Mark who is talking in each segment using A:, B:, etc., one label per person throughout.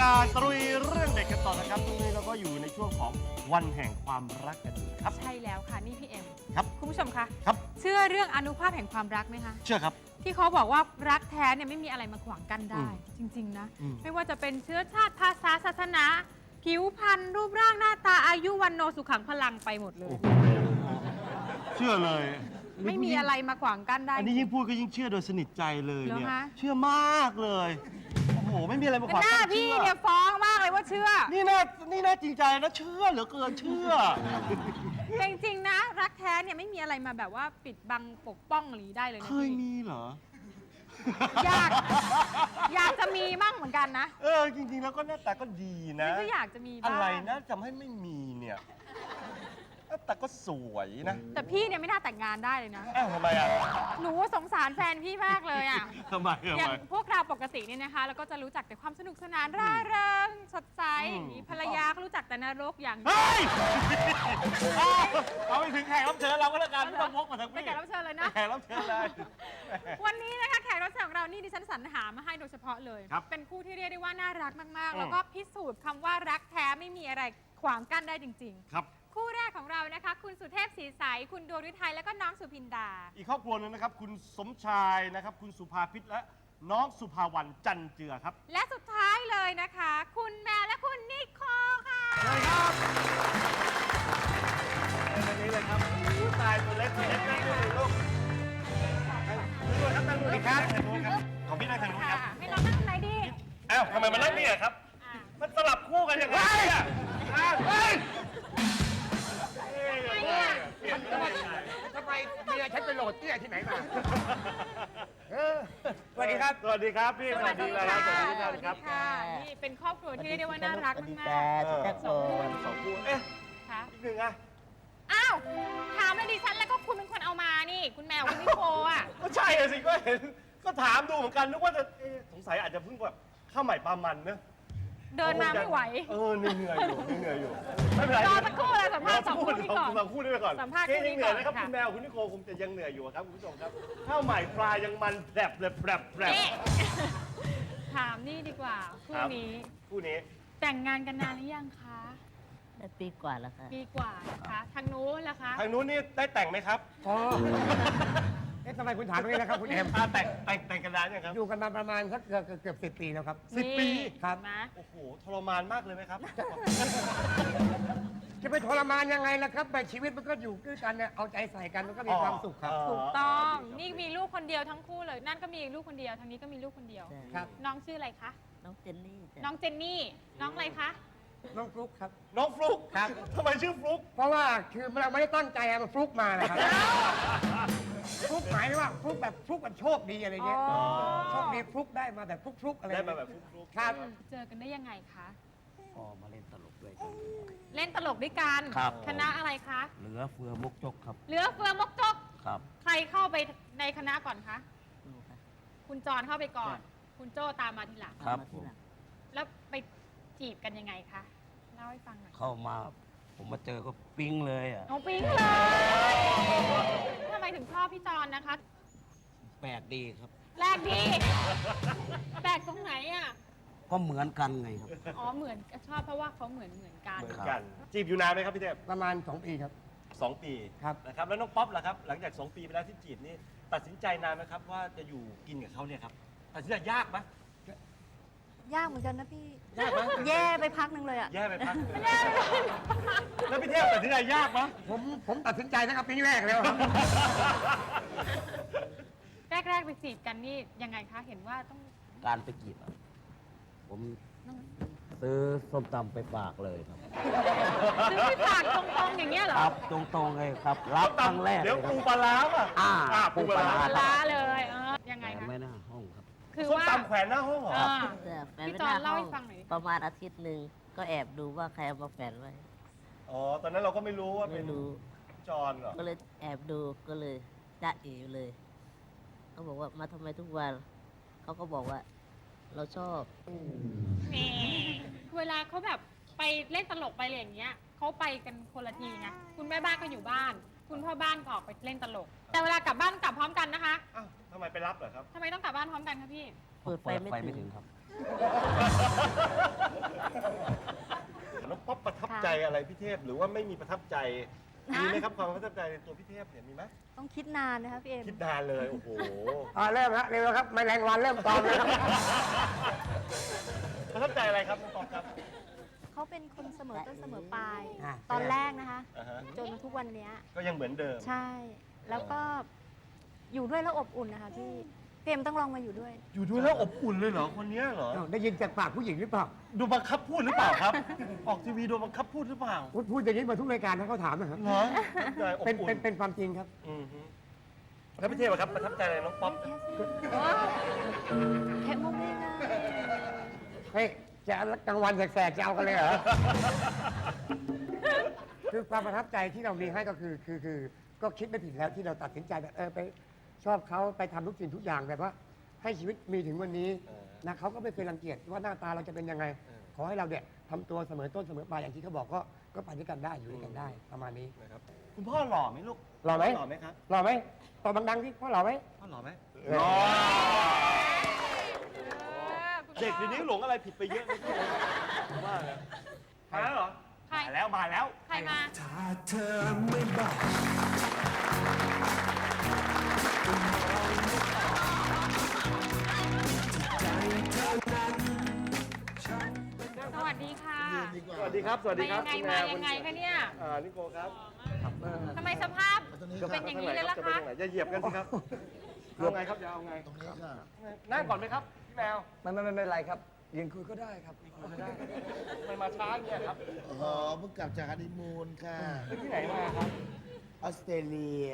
A: การตรุยเรื่องเด็กกันต่อนะครับตรงนี้เราก็อยู่ในช่วงของวันแห่งความรักกันอยู่ครับ
B: ใช่แล้วค่ะนี่พี่เอ็ม
A: ครับ
B: คุณผู้ชมคะ
A: ครับ
B: เชื่อเรื่องอนุภาพแห่งความรักไหมคะ
A: เชื่อครับ
B: ที่เขาบอกว่ารักแท้เนี่ยไม่มีอะไรมาขวางกันได้ จริง ๆ นะ
A: อืม
B: ไม่ว่าจะเป็นเชื้อชาติภาษาศาสนา ผิวพรรณรูปร่างหน้าตาอายุวันโนสุขังพลังไปหมดเลย
A: เชื่อเลย
B: ไม่มีอะไรมาขวางกันได้
A: อันนี้ยิ่งพูดก็ยิ่งเชื่อโดยสนิทใจเลยเนี่ย
B: เหรอคะ
A: เชื่อมากเลยโอ้โหไม่มีอะไรมาขวาง
B: หน้า
A: กั้น
B: พี่
A: เชื่อ
B: เนี่ยฟ้องมากเลยว่าเชื่อ
A: นี่น่านี่น่าจริงใจนะเชื่อเหลือเกินเชื่อ
B: แต่จริงๆนะ รักแท้เนี่ยไม่มีอะไรมาแบบว่าปิดบังปกป้องหรือได้เลย
A: เค
B: นะ
A: ย
B: พี่
A: มีเหรอ
B: อยาก อยากจะมีมั่งเหมือนกันนะ
A: เออจริงๆแล้วก็หน้าตาก็ดีนะ
B: นี่ก็อยากจะมี
A: อะ
B: บ้าง
A: ไรนะทำให้ไม่มีเนี่ย หน้าตาก็สวยนะ
B: แต่พี่เนี่ยไม่น่าแต่งงานได้เลยนะ
A: อ้าวทำไมอะ
B: หนูสงสารแฟนพี่มากเลยอะ
A: ทำไมทำ
B: อย่าง
A: ไม
B: พวกเราปกติเนี่ยนะคะแล้วก็จะรู้จักแต่ความสนุกสนานร่าเริงสดใส
A: อืม
B: อย่างนี้ภรรยาก็รู้จักแต่นรกอย่างเดียว
A: เฮ้ยเอาเอาไปถึงแขกรับเชิญเราก็แล้วกันไม่ต้องพกมาทั้ง
B: ไม่
A: พี่
B: แขกรับเชิญเลยนะ
A: แขกรับเชิญเลย
B: วันนี้นะคะแขกรับเชิญของเรานี่ดิฉันสรรหามาให้โดยเฉพาะเลย
A: ครับ
B: เป็นคู่ที่เรียกได้ว่าน่ารักมาก
A: อืม
B: ๆแล้วก็พิสูจน์คำว่ารักแท้ไม่มีอะไรขวางกั้นได้จริง
A: ครับ
B: ๆคู่แรก ของเรานะคะ คุณสุเทพศรีใสคุณดวงฤทัยแล้วก็น้องสุพินดา
A: อีกครอบครัวหนึงนะครับ คุณสมชายนะครับ คุณสุภาพิษและน้องสุภาวันจันเจือครับ
B: และสุดท้ายเลยนะคะ คุณแมวและคุณนิโคค่ะ
A: เลยครับในนี้เลยครับอู้ตายตัวเล็กตัวเล็กนั่งดูเลยลูกนั่งดูครับนั่งดูครับนั่งทางนู้นครับของพี่นั่งทางนู้นครับ
B: ค่ะให้เรานั่งไหนดี
A: อ้าวทำไมมันนั่งนี่อะครับ
C: วัสดีครับ
A: สวัสดีครับพี่
B: สวัสดี
A: ค
B: ค่ะ
A: รับสวัส
B: ส
A: ดี
B: วัสดี
A: ครับ
B: ค่ะนี่เป็นครอบครัวที่เรียกได้ว่าน่ารักมาก
A: เออ
B: ๆสองคน
A: สองคู่เอ๊ะ
B: ค่ะ
A: อีกหนึ่งอะ
B: อ้าวถามเลยดิฉันแล้วก็คุณเป็นคนเอามานี่ คุณแมวคุณนิโคอะ
A: ก็ใช่อะสิก็เห็นก็ถามดูเหมือนกันนึกว่าจะเอ๊ะสงสัยอาจจะเพิ่งแบบข้าวใหม่ปลามันเนอะ
B: เดินมาไม่ไหว
A: เออเหนื่อยอยู่เหนื่อยอยู่ไม่เป็นไร
B: รอสักครู่เลยสัมภาษณ์สอง คู่นี้ก่อน
A: สองคู่นี้ไปก่อน
B: สัมภาษณ์
A: เอ๊ะ
B: คู่นี้
A: ยังเหนื่อย
B: ก่อน
A: นะครับ
B: ค่ะ
A: คุณแมวคุณนิโคคงจะยังเหนื่อยอยู่อะครับคุณผู้ชมครับข้าวใหม่ปลายังมันแผลบแผลบแผลบแผลบ
B: นี่ ถามนี่ดีกว่าคู่
A: ครับ
B: นี้
A: คู่นี้
B: แต่งงานกันนานหรือยังคะ
D: ได้ปีกว่าแล้วค่ะ
B: ปีกว่านะคะ ทางนู้นล่ะคะ
A: ทางนู้นนี่ได้แต่งไหมครับ
C: อ๋อเอ๊ะ ทำไมคุณถามตรงนี้นะครับคุณแอม
A: อ่าแต่งแต่งแต่งกันนานยังครับ
C: อยู่กันมาประมาณสักเกือบเกือบเกือบสิบปีแล้วครับ
A: สิบปี
B: นี่
C: ครับ
B: เห็นไหม
A: โอ้โหทรมานมากเลยไหมครับ
C: จะไปทรมานยังไงล่ะครับไปชีวิตมันก็อยู่ด้วยกันเนี่ยเอาใจใส่กันมันก็มีความสุขครับ
B: ถูกต้องนี่มีลูกคนเดียวทั้งคู่เลย นั่นก็มีลูกคนเดียวทางนี้ก็มีลูกคนเดียว
D: ใช่
C: ครับ
B: น้องชื่ออะไรคะ
D: น้องเจนนี่จ้ะ
B: น้องเจนนี่น้องอะไรคะ
C: น้องฟลุกครับ
A: น้องฟลุก
C: ครับ
A: ทำไมชื่อฟลุก
C: เพราะว่าคือเราไม่ได้ตั้งใจอะมันฟลุกมานะครับ ฟลุกหมายถึงว่าฟลุกแบบฟลุกแบบโชคดีอะไรเงี้ย
B: อ๋อ
C: โชคดีฟลุกได้มาแบบฟลุกฟลุกอะไร
A: ได้
C: เงี้ย
A: มาแบบฟลุกฟลุก
C: ครับ
B: เจอกันได้ยังไงคะ
D: ออกมาเล่นตลกด้วยกัน
B: เล่นตลกด้วยกัน
D: ครับ
B: คณะอะไรคะ
D: เหลือเฟือมกจกครับ
B: เหลือเฟือมกจก
D: ครับ
B: ใครเข้าไปในคณะก่อนคะ
D: ดูค่ะ
B: คุณจรเข้าไปก่อน คุณโจ้ตามมาทีหลัง
D: ครับ
E: มาทีหลัง
B: แล้วไปจีบกันยังไงคะ เล่าให้ฟังหน่อย
D: เข้ามาผมมาเจอก็ปิ๊งเลยอะ
B: น้องปิ๊งเลยทำไมถึงชอบพี่จรนะคะ
D: แปลกดีครับ
B: แรกดีแปลกตรงไหนอะ
D: ก็เหมือนกันไงครับ
B: อ๋อเหมือนชอบเพราะว่าเขาเหมือนเหมือนกัน
A: เหมือนกัน จีบอยู่นานไหมครับพี่เทพ
C: ประมาณสองปีครับ
A: สองปี
C: ครับ
A: นะครับ แล้วน้องป๊อปล่ะครับ หลังจากสองปีไปแล้วที่จีบนี่ตัดสินใจนานไหมครับว่าจะอยู่กินกับเขาเนี่ยครับ ตัดสินใจยากไหม
E: ยากเหมือนกันนะพี่
A: ยากไหม
E: แย่ไปพักหนึ่งเลยอะ
A: แย่ไปพักหนึ่งแล้วพี่เทพตัดสินใจยากไหม
C: ผมผมตัดสินใจตั้งแต่ปีแรกแล้วครับ
B: แรก ๆ ไปจีบกันนี่ยังไงคะ เห็นว่าต้อง
D: การไปจีบอะผมซื้อส้มตำไปฝากเลยครับ
B: ซื้อไปฝากตรงๆอย่างเงี้ยเหรอ
D: ครับตรงๆเลยครับ รับครั้งแรกเล
A: เดี๋ยวย
D: ครั
A: ปู
D: บ
A: ปลาร้าป่ะ
D: อ่า
A: อ่าปูปลาร้า
D: ปูปลา
B: ปลาร้าเลยเออยังไง
D: แต่
B: คะ
D: ไม่น่าห้อง ครับ
B: คือ
A: ส้ม
B: ว่า
A: ตำแขวนหน้าห้องเหรอ
B: อ่า
D: แต่แฟน
B: พี่
D: ไม่
B: จอ
D: น่าน
B: เล่า
D: ห้อ
B: ให้
D: ง
B: ฟังหน่อยดิ
D: ประมาณอาทิตย์หนึ่งก็แอบดูว่าใครเอามาแฝนไว้
A: อ๋อ ตอนนั้นเราก็ไม่รู้ว่าเป็
D: ไม่
A: น
D: รู้
A: จอนเหรอ
D: ก็เลยแอบดูก็เลยจะเอเลยเขาบอกว่ามาทำไมทุกวันเขาก็บอกว่า เราชอบ
B: แหมเวลาเขาแบบไปเล่นตลกไปอะไรอย่างเงี้ยเขาไปกันคนละทีไงคุณแม่บ้านก็อยู่บ้าน คุณพ่อบ้านก็ออกไปเล่นตลก แต่เวลากลับบ้านกลับพร้อมกันนะคะ
A: อ้าวทำไมไปรับเหรอครับ
B: ทำไมต้องกลับบ้านพร้อมกันคะพี่
D: เปิดไฟไม่ถึง ครับ
A: น้องป๊อปประทับใจอะไรพี่เทพหรือว่าไม่มีประทับใจ มีไหมครับความประทับใจในตัวพี่เทพเนี่ยมีไหม
E: ต้องคิดนานนะคะพี่เอ็ม
A: คิดนานเลยโอ้โห
C: อ่าเริ่มฮะเร็วแล้วครับ ไม่แรงวันเริ่มตอมแล้วครับ
A: ประทับใจอะไรครับน้องป๊อปครับ
E: เขาเป็นคนเสมอต้นเสมอปลาย
C: อ่า
E: ตอนแรกนะคะ
A: อ่าฮะ
E: จนมาทุกวันเนี้ย
A: ก็ยังเหมือนเดิม
E: ใช่ แล้วก็อยู่ด้วยแล้วอบอุ่นนะคะพี่พี่เอ็มต้องลองมาอยู่ด้วย
A: อยู่ด้วยแล้วอบอุ่นเลยเหรอคนเนี้ยเหรอ
C: อ้าวได้ยินจากปากผู้หญิงหรือเปล่า
A: ดูบังคับพูดหรือเปล่าครับ ออกทีวีโดนบังคับพูดหรือเปล่า
C: พูดพูดอย่างนี้มาทุกรายการถ้าเขาถามนะครับ
A: เหรอประทับใจอบ
C: เป็น
A: อุ่น
C: เป็นเป็นความจริงครับ
A: อือฮึแล้วพี่เทพอะครับประทับใจอะไรน้องป๊อป
E: แค่มุกได้ไง
C: เฮ้ย จะกลางวันแสกๆจะเอากันเลยเหรอ คือความประทับใจที่เรามีให้ก็คือคือคือก็คิดไม่ผิดแล้วที่เราตัดสินใจแบบเออไปชอบเขาไปทำทุกสิ่งทุกอย่างแบบว่า ให้ชีวิตมีถึงวันนี้
A: เออ
C: นะเขาก็ไม่เคยรังเกียจว่าหน้าตาเราจะเป็นยังไง
A: เออ
C: ขอให้เราเนี่ยทำตัวเสมอต้นเสมอปลายอย่างที่เขาบอกก็ก็ไปด้วยกันได้อยู่ด้วยกันได้ประมาณนี้
A: นะครับ คุณพ่อหล่อไหมลูก
C: หล่อไหม
A: หล่อไหมครับ
C: หล่อไหมตอบดังๆที่พ่อหล่อไหม
A: พ่อหล่อไหม
C: หล่อ
A: เด็กเดี๋ยวนี้หลงอะไรผิดไปเยอะเลยผมว่านะมาแล้วเหรอ
B: ใคร
A: มาแล้วมาแล้ว
B: ใครมา
F: ถ้าเธอไม่บอก
B: สวัสดีค่ะ
A: สวัสดีครับ สวัสดีครับ
B: มายังไง
A: คุณแมา
B: ยังไงคะเนี่ย
A: อ่านิโกครับ
B: ทำไมสภาพเป็นอย่างนี้เลยล่ะ
A: จไป
B: คะ
A: ทางไหนอย่าเหยียบกันสิครับเอาไงครับจะเอาไง
F: ตรงนี้ค่ะ
A: นั่งก่อนไหมครับพี่ แมว
C: ไม่ไม่ไม่เป็นไรครับยืนคุยก็ได้ครับ
A: ทำไมมาช้าอย่างเนี่ยครับ
F: อ๋อเพิ่งกลับจากฮันนีมูนค่ะ
A: ไปที่ไหนมาครับ
F: ออสเตรเลีย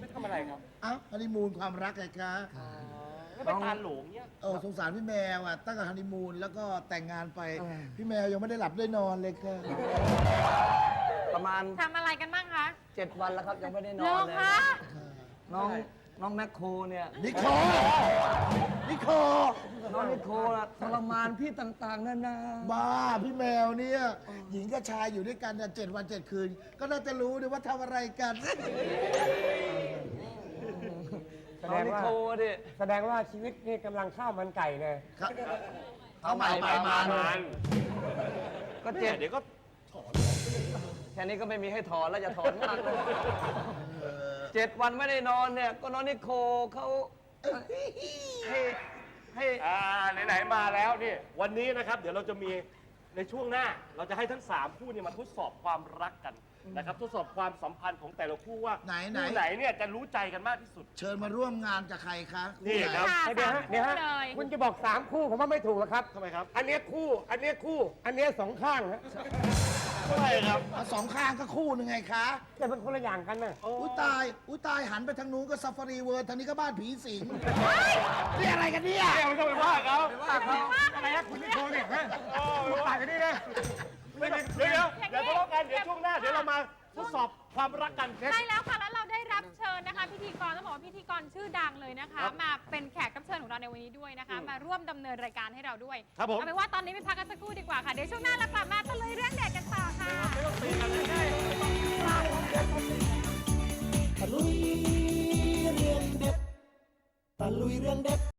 A: ไปทำอะไรครับ
F: เอ้าฮันนีมูนความรักไงคะ
A: แล้วไปตาหลงเนี่ย
F: เออสงสารพี่แมวอะตั้งแต่ฮันนีมูนแล้วก็แต่งงานไป พี่แมวยังไม่ได้หลับได้นอนเลยค่ะ
G: ประมาณ
B: ทำอะไรกันบ้างคะ
G: 7วันแล้วครับยังไม่ได้น
B: เหร
G: อ
B: อน
G: เลย
B: คะ
G: น้อง น้องแมคโครเนี่ย
F: นิโคนิโค
G: น้องนิโคน่ะทรมานพี่ต่างๆนานา
F: บ้าพี่แมวเนี่ย หญิงกับชายอยู่ด้วยกันเนี่ยเจ็ดวันเจ็ดคืน ก็น่าจะรู้ดีว่าทำอะไรกัน
C: แส
G: น้
C: ด
G: อง
C: ง
G: นิ
C: ว่า
G: โคดิ
C: แสดงว่าชีวิตนี่กำลังข้าวมันไก่เลย
F: ครับเอาใหม่ไปมา
G: ก็
A: เจ็
G: เจ็
A: ด
G: ด
A: เดี๋ยวก็
G: แค่นี้ก็ไม่มีให้ถอนแล้วจะถอนมากเลย เจ็ดวันไม่ได้นอนเนี่ย ก็น้องนิโคเขาให้ให้
A: อ่าไหนๆมาแล้วนี่วันนี้นะครับ เดี๋ยวเราจะมีในช่วงหน้าเราจะให้ทั้ง 3 คู่เนี่ยมาทดสอบความรักกันนะครับทดสอบความสัมพันธ์ของแต่ละคู่ว่า
F: ไหนไหน
A: คู่ไหนเนี่ยจะรู้ใจกันมากที่สุด
F: เชิญมาร่วมงานกับใครคะ
A: นี่ครับ
B: ค่ะ
C: เดี๋ยว
B: สาม
C: ฮะเดี๋ยว
B: คู่
C: ฮะ
B: เลย
C: คุณจะบอกสามคู่ผมว่าไม่ถูกหรอกครับ
A: ทำไมครับ
C: อันเนี้ยคู่ อันเนี้ยคู่ อันเนี้ยสองข้างฮะ
A: ทำไมครับ
F: เอาสองข้างก็คู่หนึ่งไงคะ
C: แต่เป็นคนละอย่างกันนะ
F: อุ้ยตาย อุ้ยตายหันไปทางนู้นก็ซาฟารีเวิร์ดทางนี้ก็บ้านผีสิงนี่อะไรกันเนี่ย
A: เดี๋ยวไม่ต้องไปว่าเขา
C: อะไรนะคุณนิโคเนี่ยฮะ
A: โอ้
C: คุณต่างกันนี่นะ
A: ไม่ได้เดี๋ยวเดี๋ยวเดี๋ยวทะเลาะกันเดี๋ยวช่วงหน้าเดี๋ยวเรามา ทดสอบความรักกัน
B: ใช่แล้วค่ะแล้วเราได้รับเชิญนะคะ พิธีกรต้องบอกว่าพิธีกรชื่อดังเลยนะคะมาเป็นแขกรับเชิญของเราในวันนี้ด้วยนะคะมาร่วมดำเนินรายการให้เราด้วย
A: ครับผม
B: เอาเป็นว่าตอนนี้ไปพักกันสักครู่ดีกว่าค่ะเดี๋ยวช่วงหน้าเรากลับมาตะลุยเรื่องเด็กกันต่อค่ะ
H: ตะลุยเรื่องเด็ดตะลุยเรื่องเด็ด